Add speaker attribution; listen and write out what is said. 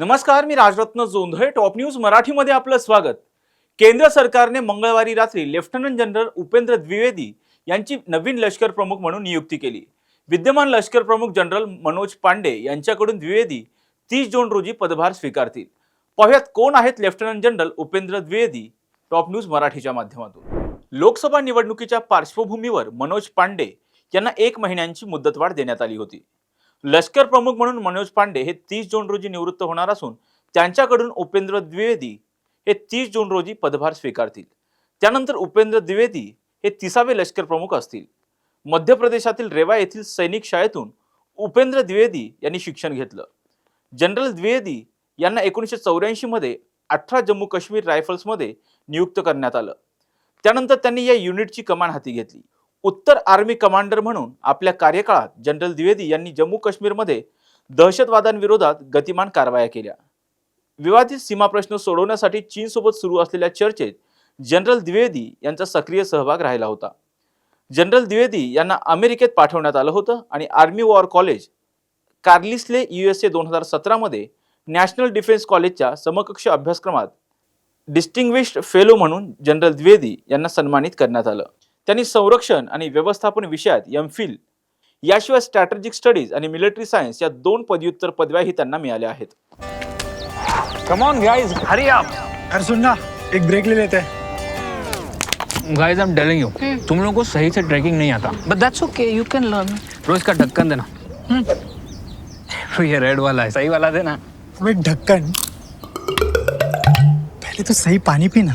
Speaker 1: नमस्कार मी Rajratna Jondhale top news मराठीमध्ये आपलं स्वागत. केंद्र सरकारने मंगळवारी रात्री लेफ्टनंट जनरल उपेंद्र द्विवेदी यांची नवीन लष्कर प्रमुख म्हणून नियुक्ती केली. विद्यमान लष्कर प्रमुख जनरल मनोज पांडे यांच्याकडून द्विवेदी तीस जून रोजी पदभार स्वीकारतील. पाहुयात कोण आहेत lieutenant general Upendra Dwivedi? Top news मराठीच्या माध्यमातून. लोकसभा निवडणुकीच्या पार्श्वभूमीवर मनोज पांडे यांना एक महिन्यांची मुदतवाढ देण्यात आली होती. लष्कर प्रमुख म्हणून मनोज पांडे हे तीस जून रोजी निवृत्त होणार असून त्यांच्याकडून उपेंद्र द्विवेदी हे तीस जून रोजी पदभार स्वीकारतील. त्यानंतर उपेंद्र द्विवेदी हे तिसावे लष्कर प्रमुख असतील. मध्य प्रदेशातील रेवा येथील सैनिक शाळेतून उपेंद्र द्विवेदी यांनी शिक्षण घेतलं. जनरल द्विवेदी यांना एकोणीसशे चौऱ्याऐंशी मध्ये अठरा जम्मू काश्मीर रायफल्समध्ये नियुक्त करण्यात आलं. त्यानंतर त्यांनी या युनिटची कमान हाती घेतली. उत्तर आर्मी कमांडर म्हणून आपल्या कार्यकाळात जनरल द्विवेदी यांनी जम्मू काश्मीरमध्ये दहशतवादांविरोधात गतिमान कारवाया केल्या. विवादित सीमा प्रश्न सोडवण्यासाठी चीनसोबत सुरू असलेल्या चर्चेत जनरल द्विवेदी यांचा सक्रिय सहभाग राहिला होता. जनरल द्विवेदी यांना अमेरिकेत पाठवण्यात आलं होतं आणि army war college Carlisle U S A दोन हजार सतरामध्ये नॅशनल डिफेन्स कॉलेजच्या समकक्ष अभ्यासक्रमात डिस्टिंग्विश्ड फेलो म्हणून जनरल द्विवेदी यांना सन्मानित करण्यात आलं. त्यांनी संरक्षण आणि व्यवस्थापन विषयात एम फिल याशिवाय स्ट्रॅटेजिक स्टडीज आणि मिलिटरी सायन्स या दोन पदव्युत्तर पदव्याही त्यांना मिळाल्या आहेत.
Speaker 2: Come on guys hurry up
Speaker 3: अरे सुन ना एक ब्रेक ले लेते. हैं
Speaker 2: guys I am telling you तुम लोगों को सही से ट्रैकिंग नहीं आता.
Speaker 4: But that's okay, you can learn.
Speaker 2: रोज का ढक्कन देना. ये रेड वाला है. सही वाला देना.
Speaker 3: अबे ढक्कन पहले तो सही पानी पीना.